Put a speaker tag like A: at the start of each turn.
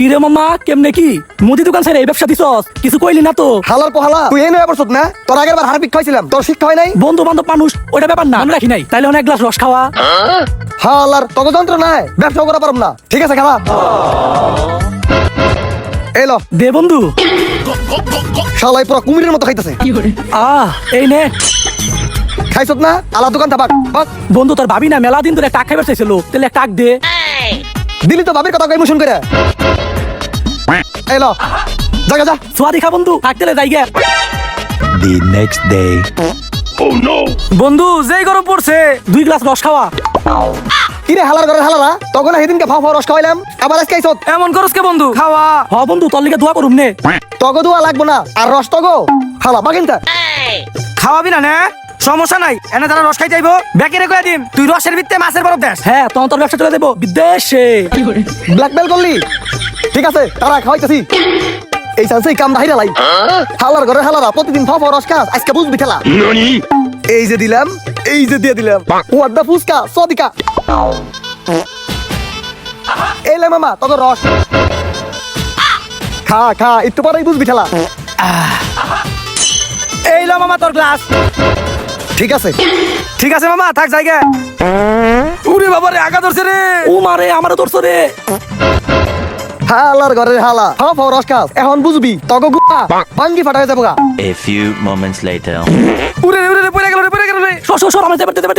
A: কি রে মামা কেমনে কি? মুদি দোকান ছেড়ে এই ব্যবসা দিছস কিছু কইলি না তো।
B: হালার পোহালা তুই এই নয় বছর না তোর আগের বার হারপিক খাইছিলাম তোর শিক্ষা হয় নাই?
A: বন্ধু বান্ধব মানুষ ওইটা ব্যাপার না মনে রাখি নাই। তাইলে অনেক গ্লাস রস খাওয়া।
B: হালার তত যন্ত্র নাই ব্যবসা করা পারব না। ঠিক আছে খালা। এলো
A: দে বন্ধু।
B: শালাই পুরো কুমিরের মতো খাইতেছে।
A: আহ এই নে।
B: খাইছত না? আলা দোকান থাক বাক
A: বন্ধু তোর ভাবি না মেলা দিন ধরে টাক খাইবার চাইছিল তাহলে টাক দে।
B: দিলি তো বাবির কথা কই মোশন করে এলো। জাগা যা।
A: সোয়া দেখা বন্ধু। থাকতে যাই গে
C: The next day.
A: বন্ধু যেই গরম পড়ছে দুই গ্লাস রস খাওয়া।
B: কিরে হালার করে হালারা? তখন সেদিনকে ফাও রস খাওয়াইলাম। আবার আজকে আইছত
A: এমন করস কে বন্ধু? খাওয়া। হ বন্ধু তোর লিগে দোয়া করুম নে।
B: তগো দোয়া লাগবো না। আর রস তগো। হালা বাগিনটা
D: খাওয়াবি না নে। সমস্যা নাই। এনে তারা রস খাই যাইবো বেকেরে কয়ে দিম। তুই রসের ভিত্তে মাছের বরফ দেশ
A: হ্যাঁ তখন তোর ব্যবসা চলে দেবো বিদেশে
B: ব্ল্যাকমেল করলি? ঠিক আছে তারা খাওয়াইতেছি। এই চান্সেই কাম বাহিরা লাই। হালার ঘরে হালারা প্রতিদিন ফাও রস খাস আজকে বুঝবি খেলা এই যে দিলাম এই যে দিয়ে দিলাম। ওয়াদা ফুসকা সদিকা। এলে মামা তোর রস। খা খা একটু পরেই বুঝবি খেলা
D: এই লো মামা তোর গ্লাস।
B: ঠিক আছে।
D: ঠিক আছে মামা থাক জায়গা। উরে বাবা রে আগা ধরছে রে।
A: ও মারে আমারও তোর রে।
B: হালার ঘরের হালা। ফাও ফাও রস খাস এখন বুঝবি তগো গুপা ভাঙ্গি ফাটা হয়ে যাব গা।
C: A few moments later.
D: উরে রে উরে রে পড়ে গেল রে পড়ে গেল রে।
A: সর সর সর আমার যাবে যাবে